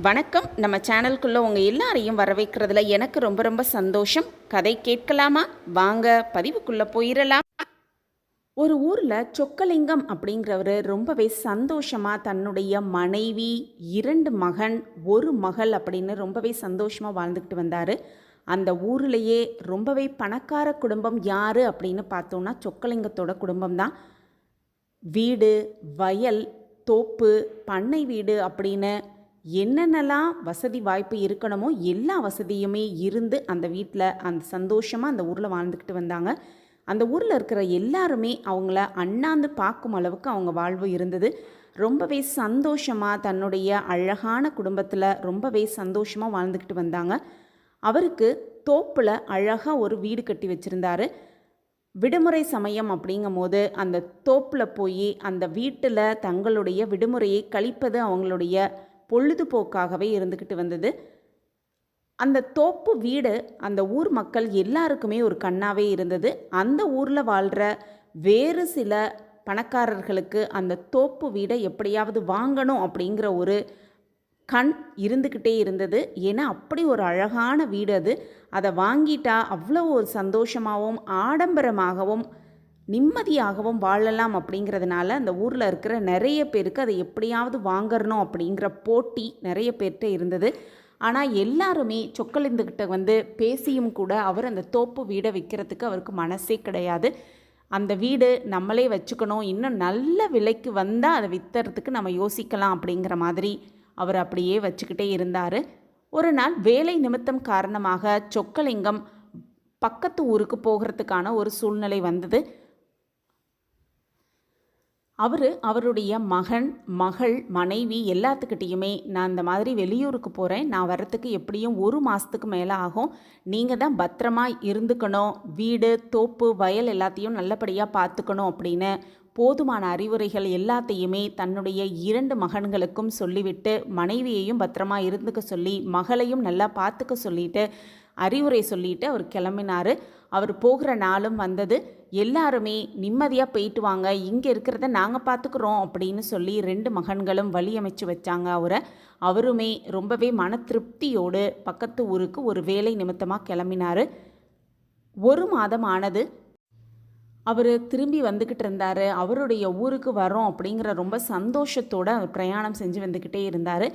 வணக்கம். நம்ம சேனலுக்குள்ளே உங்கள் எல்லாரையும் வரவேற்கிறதுல எனக்கு ரொம்ப ரொம்ப சந்தோஷம். கதை கேட்கலாமா? வாங்க பதிவுக்குள்ளே போயிடலாம் ஒரு ஊரில் சொக்கலிங்கம் அப்படிங்கிறவர் ரொம்பவே சந்தோஷமாக தன்னுடைய மனைவி இரண்டு மகன் ஒரு மகள் அப்படின்னு ரொம்பவே சந்தோஷமாக வாழ்ந்துக்கிட்டு வந்தார். அந்த ஊர்லேயே ரொம்பவே பணக்கார குடும்பம் யார் அப்படின்னு பார்த்தோன்னா சொக்கலிங்கத்தோட குடும்பம் தான். வீடு வயல் தோப்பு பண்ணை வீடு அப்படின்னு என்னென்னலாம் வசதி வாய்ப்பு இருக்கணுமோ எல்லா வசதியுமே இருந்து அந்த வீட்டில் அந்த சந்தோஷமாக அந்த ஊரில் வாழ்ந்துக்கிட்டு வந்தாங்க. அந்த ஊரில் இருக்கிற எல்லாருமே அவங்கள அண்ணாந்து பார்க்கும் அளவுக்கு அவங்க வாழ்வு இருந்தது. ரொம்பவே சந்தோஷமாக தன்னுடைய அழகான குடும்பத்தில் ரொம்பவே சந்தோஷமாக வாழ்ந்துக்கிட்டு வந்தாங்க. அவருக்கு தோப்பில் அழகாக ஒரு வீடு கட்டி வச்சுருந்தாரு. விடுமுறை சமயம் அப்படிங்கும் போது அந்த தோப்பில் போய் அந்த வீட்டில் தங்களுடைய விடுமுறையை கழிப்பது அவங்களுடைய பொழுதுபோக்காகவே இருந்துக்கிட்டு வந்தது. அந்த தோப்பு வீடு அந்த ஊர் மக்கள் எல்லாருக்குமே ஒரு கண்ணாவே இருந்தது. அந்த ஊரில் வாழ்கிற வேறு சில பணக்காரர்களுக்கு அந்த தோப்பு வீடை எப்படியாவது வாங்கணும் அப்படிங்கிற ஒரு கண் இருந்துக்கிட்டே இருந்தது. ஏன்னா அப்படி ஒரு அழகான வீடு அது. அதை வாங்கிட்டா அவ்வளோ ஒரு சந்தோஷமாகவும் ஆடம்பரமாகவும் நிம்மதியாகவும் வாழலாம் அப்படிங்கிறதுனால அந்த ஊரில் இருக்கிற நிறைய பேருக்கு அதை எப்படியாவது வாங்கறணும் அப்படிங்கிற போட்டி நிறைய பேர்கிட்ட இருந்தது. ஆனால் எல்லாருமே சொக்கலிந்துக்கிட்ட வந்து பேசியும் கூட அவர் அந்த தோப்பு வீடை விற்கிறதுக்கு அவருக்கு மனசே கிடையாது. அந்த வீடு நம்மளே வச்சுக்கணும். இன்னும் நல்ல விலைக்கு வந்தால் அதை விற்றுறதுக்கு நம்ம யோசிக்கலாம் அப்படிங்கிற மாதிரி அவர் அப்படியே வச்சுக்கிட்டே இருந்தார். ஒரு நாள் வேலை நிமித்தம் காரணமாக சொக்கலிங்கம் பக்கத்து ஊருக்கு போகிறதுக்கான ஒரு சூழ்நிலை வந்தது. அவர் அவருடைய மகன் மகள் மனைவி எல்லாத்துக்கிட்டேயுமே நான் இந்த மாதிரி வெளியூருக்கு போகிறேன் நான் வரத்துக்கு எப்படியும் ஒரு மாதத்துக்கு மேலே ஆகும். நீங்கள் தான் பத்திரமா இருந்துக்கணும். வீடு தோப்பு வயல் எல்லாத்தையும் நல்லபடியாக பார்த்துக்கணும் அப்படின்னு போதுமான அறிவுரைகள் எல்லாத்தையுமே தன்னுடைய இரண்டு மகன்களுக்கும் சொல்லிவிட்டு மனைவியையும் பத்திரமா இருந்துக்க சொல்லி மகளையும் நல்லா பார்த்துக்க சொல்லிட்டு அறிவுரை சொல்லிட்டு அவர் கிளம்பினார். அவர் போகிற நாளும் வந்தது. எல்லாருமே நிம்மதியாக போயிட்டு வாங்க இங்கே இருக்கிறத நாங்கள் பார்த்துக்குறோம் அப்படின்னு சொல்லி ரெண்டு மகன்களும் வழியமைச்சு வச்சாங்க அவரை. அவருமே ரொம்பவே மன திருப்தியோடு பக்கத்து ஊருக்கு ஒரு வேலை நிமித்தமாக கிளம்பினார். ஒரு மாதம் ஆனது. அவர் திரும்பி வந்துக்கிட்டு இருந்தார். அவருடைய ஊருக்கு வரோம் அப்படிங்கிற ரொம்ப சந்தோஷத்தோடு அவர் பிரயாணம் செஞ்சு வந்துக்கிட்டே இருந்தார்.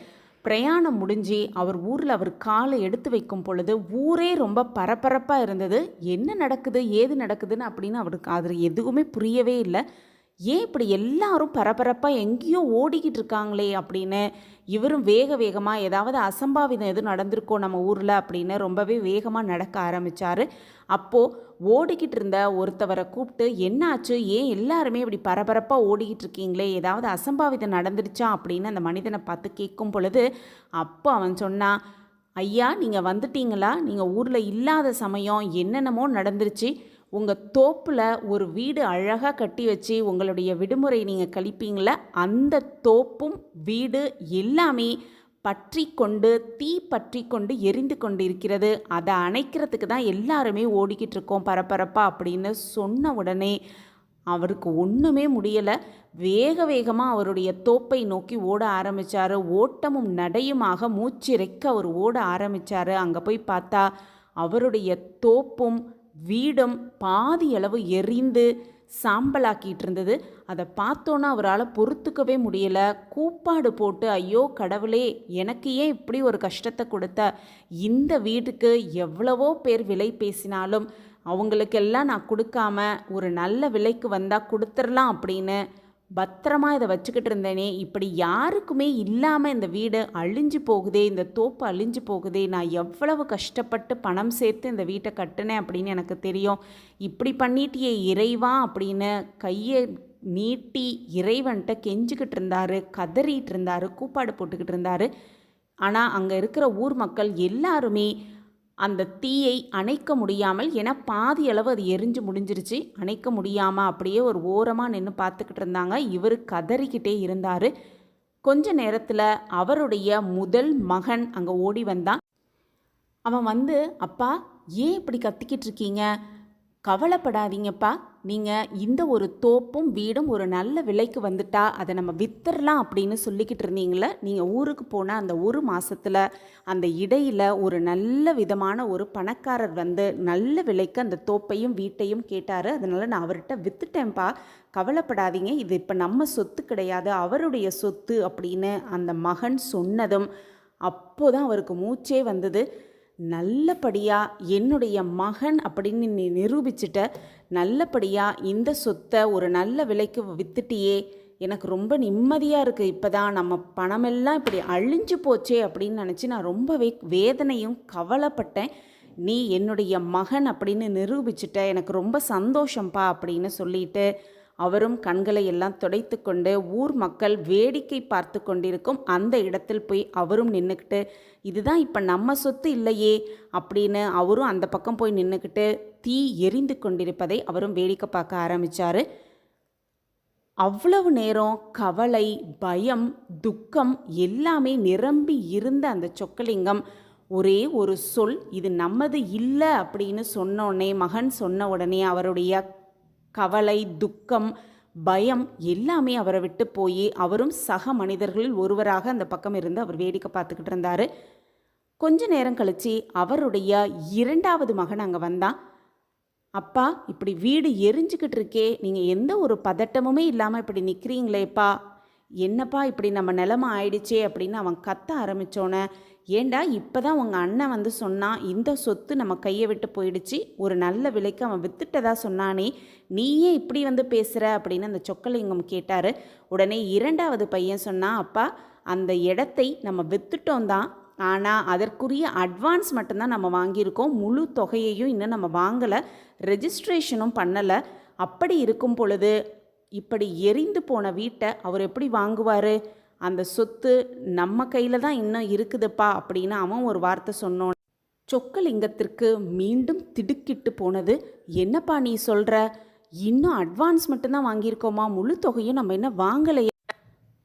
பிரயாணம் முடிஞ்சு அவர் ஊரில் அவர் காலை எடுத்து வைக்கும் பொழுது ஊரே ரொம்ப பரபரப்பாக இருந்தது. என்ன நடக்குது? ஏது நடக்குதுன்னு அப்படின்னு அவருக்கு அது எதுவுமே புரியவே இல்லை. ஏன் இப்படி எல்லாரும் பரபரப்பாக எங்கேயோ ஓடிக்கிட்டு இருக்காங்களே அப்படின்னு இவரும் வேக வேகமாக ஏதாவது அசம்பாவிதம் எதுவும் நடந்திருக்கோ நம்ம ஊரில் அப்படின்னு ரொம்பவே வேகமாக நடக்க ஆரம்பித்தார் அப்போது ஓடிக்கிட்டு இருந்த ஒருத்தவரை கூப்பிட்டு என்னாச்சு? ஏன் எல்லாருமே இப்படி பரபரப்பாக ஓடிக்கிட்டு இருக்கீங்களே? ஏதாவது அசம்பாவிதம் நடந்துருச்சா? அப்படின்னு அந்த மனிதனை பார்த்து கேட்கும் பொழுது அப்போ அவன் சொன்னான் ஐயா நீங்கள் வந்துட்டீங்களா? நீங்கள் ஊரில் இல்லாத சமயம் என்னென்னமோ நடந்துருச்சு. உங்கள் தோப்பில் ஒரு வீடு அழகாக கட்டி வச்சு உங்களுடைய விடுமுறை நீங்கள் கழிப்பீங்கள? அந்த தோப்பும் வீடு எல்லாமே பற்றி கொண்டு தீ பற்றி கொண்டு எரிந்து கொண்டு இருக்கிறது அதை அணைக்கிறதுக்கு தான் எல்லாருமே ஓடிக்கிட்டு இருக்கோம் பரபரப்பா அப்படின்னு சொன்ன உடனே அவருக்கு ஒன்றுமே முடியலை. வேக வேகமாக அவருடைய தோப்பை நோக்கி ஓட ஆரம்பித்தார் ஓட்டமும் நடையுமாக மூச்சிறைக்க அவர் ஓட ஆரம்பித்தார் அங்கே போய் பார்த்தா அவருடைய தோப்பும் வீடும் பாதி அளவு எரிந்து சாம்பலாக்கிட்டு இருந்தது. அதை பார்த்தோன்னா அவரால் பொறுத்துக்கவே முடியல. கூப்பாடு போட்டு ஐயோ கடவுளே எனக்கு ஏன் இப்படி ஒரு கஷ்டத்தை கொடுத்த? இந்த வீட்டுக்கு எவ்வளவோ பேர் விலை பேசினாலும் அவங்களுக்கெல்லாம் நான் கொடுக்காம ஒரு நல்ல விலைக்கு வந்தால் கொடுத்துடலாம் அப்படின்னு பத்திரமா இதை வச்சுக்கிட்டு இருந்தேனே இப்படி யாருக்குமே இல்லாமல் இந்த வீடு அழிஞ்சு போகுதே இந்த தோப்பு அழிஞ்சு போகுதே நான் எவ்வளவு கஷ்டப்பட்டு பணம் சேர்த்து இந்த வீட்டை கட்டினேன் அப்படின்னு எனக்கு தெரியும். இப்படி பண்ணிட்டியே இறைவா அப்படின்னு கையை நீட்டி இறைவன்கிட்ட கெஞ்சிக்கிட்டு இருந்தாரு கதறிட்டு இருந்தாரு கூப்பாடு போட்டுக்கிட்டு இருந்தாரு. ஆனால் அங்கே இருக்கிற ஊர் மக்கள் எல்லாருமே அந்த தீயை அணைக்க முடியாமல் ஏன்னா பாதி அளவு அது எரிஞ்சு முடிஞ்சிருச்சு. அணைக்க முடியாமல் அப்படியே ஒரு ஓரமாக நின்று பார்த்துக்கிட்டு இருந்தாங்க. இவர் கதறிக்கிட்டே இருந்தார். கொஞ்ச நேரத்தில் அவருடைய முதல் மகன் அங்கே ஓடி வந்தான். அவன் வந்து அப்பா ஏன் இப்படி கத்திக்கிட்டு இருக்கீங்க? கவலைப்படாதீங்கப்பா. நீங்கள் இந்த ஒரு தோப்பும் வீடும் ஒரு நல்ல விலைக்கு வந்துட்டா அதை நம்ம வித்துடலாம் அப்படின்னு சொல்லிக்கிட்டு இருந்தீங்களே நீங்கள் ஊருக்கு போன அந்த ஒரு மாதத்தில் அந்த இடையில் ஒரு நல்ல விதமான ஒரு பணக்காரர் வந்து நல்ல விலைக்கு அந்த தோப்பையும் வீட்டையும் கேட்டார். அதனால் நான் அவர்கிட்ட வித்துட்டேன்ப்பா கவலைப்படாதீங்க. இது இப்போ நம்ம சொத்து கிடையாது. அவருடைய சொத்து அப்படின்னு அந்த மகன் சொன்னதும் அப்போதான் அவருக்கு மூச்சே வந்தது. நல்லபடியாக என்னுடைய மகன் அப்படின்னு நீ நிரூபிச்சிட்ட நல்லபடியாக இந்த சொத்தை ஒரு நல்ல விலைக்கு வித்துட்டியே எனக்கு ரொம்ப நிம்மதியாக இருக்குது இப்போ தான் நம்ம பணமெல்லாம் இப்படி அழிஞ்சு போச்சே அப்படின்னு நினச்சி நான் ரொம்பவே வேதனையும் கவலைப்பட்டேன். நீ என்னுடைய மகன் அப்படின்னு நிரூபிச்சிட்ட எனக்கு ரொம்ப சந்தோஷம்ப்பா அப்படின்னு சொல்லிட்டு அவரும் கண்களை எல்லாம் துடைத்து கொண்டு ஊர் மக்கள் வேடிக்கை பார்த்து கொண்டிருக்கும் அந்த இடத்தில் போய் அவரும் நின்றுக்கிட்டு இதுதான் இப்போ நம்ம சொத்து இல்லையே அப்படின்னு அவரும் அந்த பக்கம் போய் நின்றுக்கிட்டு தீ எரிந்து கொண்டிருப்பதை அவரும் வேடிக்கை பார்க்க ஆரம்பித்தார் அவ்வளவு நேரம் கவலை பயம் துக்கம் எல்லாமே நிரம்பி இருந்த அந்த சொக்கலிங்கம் ஒரே ஒரு சொல் இது நம்மது இல்லை அப்படின்னு சொன்னோடனே மகன் சொன்ன உடனே அவருடைய கவலை துக்கம் பயம் எல்லாமே அவரை விட்டு போய் அவரும் சக மனிதர்களில் ஒருவராக அந்த பக்கம் இருந்து அவர் வேடிக்கை பார்த்துக்கிட்டு இருந்தார். கொஞ்ச நேரம் கழித்து அவருடைய இரண்டாவது மகன் அங்கே வந்தான். அப்பா இப்படி வீடு எரிஞ்சுக்கிட்டு இருக்கே நீங்கள் எந்த ஒரு பதட்டமுமே இல்லாமல் இப்படி நிற்கிறீங்களேப்பா என்னப்பா இப்படி நம்ம நிலமை ஆயிடுச்சே அப்படின்னு அவன் கத்த ஆரம்பித்தோன்னே ஏண்டா இப்போ தான் உங்கள் அண்ணன் வந்து சொன்னான் இந்த சொத்து நம்ம கையை விட்டு போயிடுச்சு ஒரு நல்ல விலைக்கு அவன் வித்துட்டதா சொன்னானே நீயே இப்படி வந்து பேசுகிற அப்படின்னு அந்த சொக்கலிங்கம் கேட்டார். உடனே இரண்டாவது பையன் சொன்னான் அப்பா அந்த இடத்தை நம்ம வித்துட்டோம் தான் ஆனால் அதற்குரிய அட்வான்ஸ் மட்டும்தான் நம்ம வாங்கியிருக்கோம் முழு தொகையையும் இன்னும் நம்ம வாங்கலை ரெஜிஸ்ட்ரேஷனும் பண்ணலை. அப்படி இருக்கும் பொழுது இப்படி எரிந்து போன வீட்டை அவர் எப்படி வாங்குவார்? அந்த சொத்து நம்ம கையில் தான் இன்னும் இருக்குதுப்பா அப்படின்னு அவன் ஒரு வார்த்தை சொன்னோம் சொக்கலிங்கத்திற்கு மீண்டும் திடுக்கிட்டு போனது என்னப்பா நீ சொல்கிற இன்னும் அட்வான்ஸ் மட்டும்தான் வாங்கியிருக்கோமா? முழு தொகையும் நம்ம என்ன வாங்கலையே?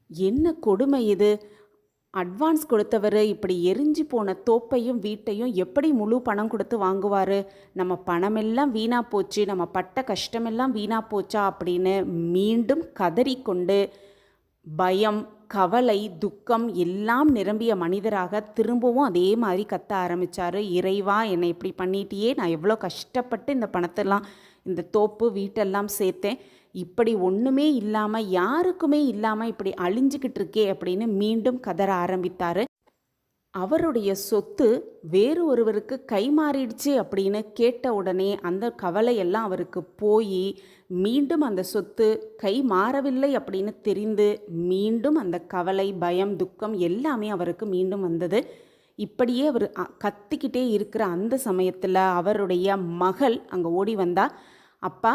என்ன கொடுமை இது? அட்வான்ஸ் கொடுத்தவர் இப்படி எரிஞ்சு போன தோப்பையும் வீட்டையும் எப்படி முழு பணம் கொடுத்து வாங்குவார்? நம்ம பணமெல்லாம் வீணாக போச்சு நம்ம பட்ட கஷ்டமெல்லாம் வீணாக போச்சா? அப்படின்னு மீண்டும் கதறிக்கொண்டு பயம் கவலை துக்கம் எல்லாம் நிரம்பிய மனிதராக திரும்பவும் அதே மாதிரி கத்த ஆரம்பித்தார் இறைவா என்னை இப்படி பண்ணிட்டியே நான் எவ்வளோ கஷ்டப்பட்டு இந்த பணத்தெல்லாம் இந்த தோப்பு வீட்டெல்லாம் சேர்த்தேன். இப்படி ஒன்றுமே இல்லாமல் யாருக்குமே இல்லாமல் இப்படி அழிஞ்சுக்கிட்டு இருக்கே அப்படின்னு மீண்டும் கதற ஆரம்பித்தார். அவருடைய சொத்து வேறு ஒருவருக்கு கை மாறிடுச்சு அப்படின்னு கேட்ட உடனே அந்த கவலையெல்லாம் அவருக்கு போய் மீண்டும் அந்த சொத்து கை மாறவில்லை அப்படின்னு தெரிந்து மீண்டும் அந்த கவலை பயம் துக்கம் எல்லாமே அவருக்கு மீண்டும் வந்தது. இப்படியே அவர் கத்திக்கிட்டே இருக்கிற அந்த சமயத்தில் அவருடைய மகள் அங்கே ஓடி வந்தா அப்பா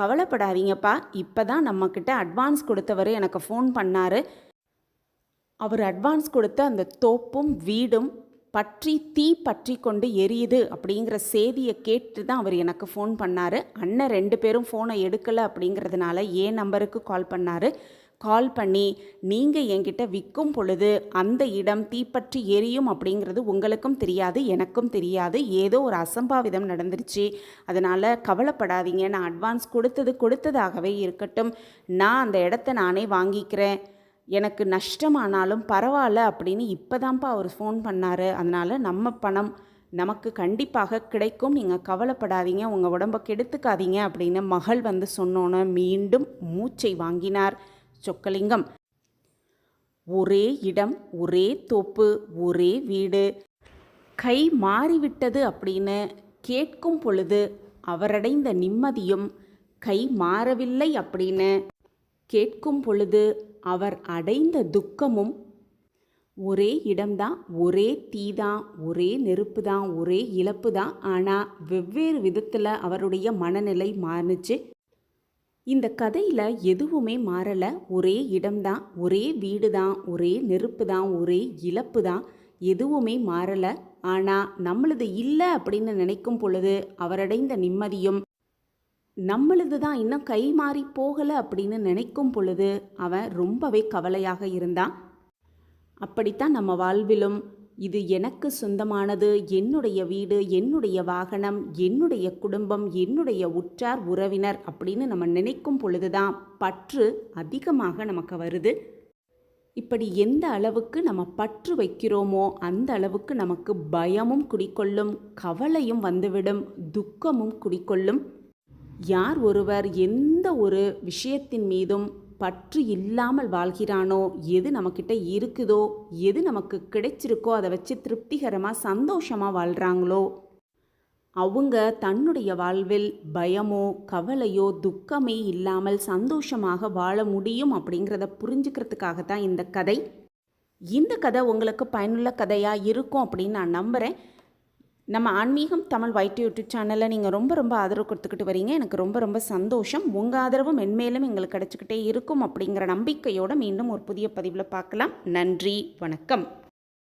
கவலைப்படாதீங்கப்பா இப்போ தான் நம்மக்கிட்ட அட்வான்ஸ் கொடுத்தவர் எனக்கு ஃபோன் பண்ணார். அவர் அட்வான்ஸ் கொடுத்த அந்த தோப்பும் வீடும் பற்றி தீ பற்றி கொண்டு எரியுது அப்படிங்கிற செய்தியை கேட்டு தான் அவர் எனக்கு ஃபோன் பண்ணார். அண்ணன் ரெண்டு பேரும் ஃபோனை எடுக்கலை அப்படிங்கிறதுனால என் நம்பருக்கு கால் பண்ணார்? கால் பண்ணி நீங்கள் என்கிட்ட விற்கும் பொழுது அந்த இடம் தீப்பற்றி எரியும் அப்படிங்கிறது உங்களுக்கும் தெரியாது எனக்கும் தெரியாது. ஏதோ ஒரு அசம்பாவிதம் நடந்துருச்சு. அதனால் கவலைப்படாதீங்க. நான் அட்வான்ஸ் கொடுத்தது கொடுத்ததாகவே இருக்கட்டும். நான் அந்த இடத்த நானே வாங்கிக்கிறேன். எனக்கு நஷ்டமானாலும் பரவாயில்ல அப்படின்னு இப்போதான்ப்பா அவர் ஃபோன் பண்ணார். அதனால் நம்ம பணம் நமக்கு கண்டிப்பாக கிடைக்கும். நீங்கள் கவலைப்படாதீங்க. உங்கள் உடம்ப கெடுத்துக்காதீங்க அப்படின்னு மகள் வந்து சொன்னோன்னே மீண்டும் மூச்சை வாங்கினார் சொக்கலிங்கம். ஒரே இடம் ஒரே தோப்பு ஒரே வீடு. கை மாறிவிட்டது அப்படின்னு கேட்கும் பொழுது அவரடைந்த நிம்மதியும் கை மாறவில்லை அப்படின்னு கேட்கும் பொழுது அவர் அடைந்த துக்கமும் ஒரே இடம்தான் ஒரே தீ தான் ஒரே நெருப்பு தான் ஒரே இழப்பு தான் ஆனால் வெவ்வேறு விதத்தில் அவருடைய மனநிலை மாறுனுச்சு. இந்த கதையில் எதுவுமே மாறலை. ஒரே இடம்தான் ஒரே வீடு தான் ஒரே நெருப்பு தான் ஒரே இழப்பு தான் எதுவுமே மாறலை. ஆனால் நம்மளது இல்லை அப்படின்னு நினைக்கும் பொழுது அவரடைந்த நிம்மதியும் நம்மளது தான் இன்னும் கை மாறி போகலை அப்படின்னு நினைக்கும் பொழுது அவன் ரொம்பவே கவலையாக இருந்தான். அப்படித்தான் நம்ம வாழ்விலும் இது எனக்கு சொந்தமானது என்னுடைய வீடு என்னுடைய வாகனம் என்னுடைய குடும்பம் என்னுடைய உற்றார் உறவினர் அப்படின்னு நம்ம நினைக்கும் பொழுதுதான் பற்று அதிகமாக நமக்கு வருது. இப்படி எந்த அளவுக்கு நம்ம பற்று வைக்கிறோமோ அந்த அளவுக்கு நமக்கு பயமும் குடிக்கொள்ளும் கவலையும் வந்துவிடும் துக்கமும் குடிக்கொள்ளும் யார் ஒருவர் எந்த ஒரு விஷயத்தின் மீதும் பற்று இல்லாமல் வாழ்கிறானோ எது நம்மக்கிட்ட இருக்குதோ எது நமக்கு கிடைச்சிருக்கோ அதை வச்சு திருப்திகரமாக சந்தோஷமாக வாழ்கிறாங்களோ அவங்க தன்னுடைய வாழ்வில் பயமோ கவலையோ துக்கமே இல்லாமல் சந்தோஷமாக வாழ முடியும் அப்படிங்கிறத புரிஞ்சுக்கிறதுக்காக தான் இந்த கதை. இந்த கதை உங்களுக்கு பயனுள்ள கதையாக இருக்கும் அப்படின்னு நான் நம்புகிறேன் நம்ம ஆன்மீகம் தமிழ் வைட் யூடியூப் சேனலில் நீங்கள் ரொம்ப ரொம்ப ஆதரவு கொடுத்துக்கிட்டு வரீங்க. எனக்கு ரொம்ப ரொம்ப சந்தோஷம். உங்கள் ஆதரவு மென்மேலும் எங்களுக்கு கிடச்சிக்கிட்டே இருக்கும் அப்படிங்கிற நம்பிக்கையோடு மீண்டும் ஒரு புதிய பதிவில் பார்க்கலாம். நன்றி. வணக்கம்.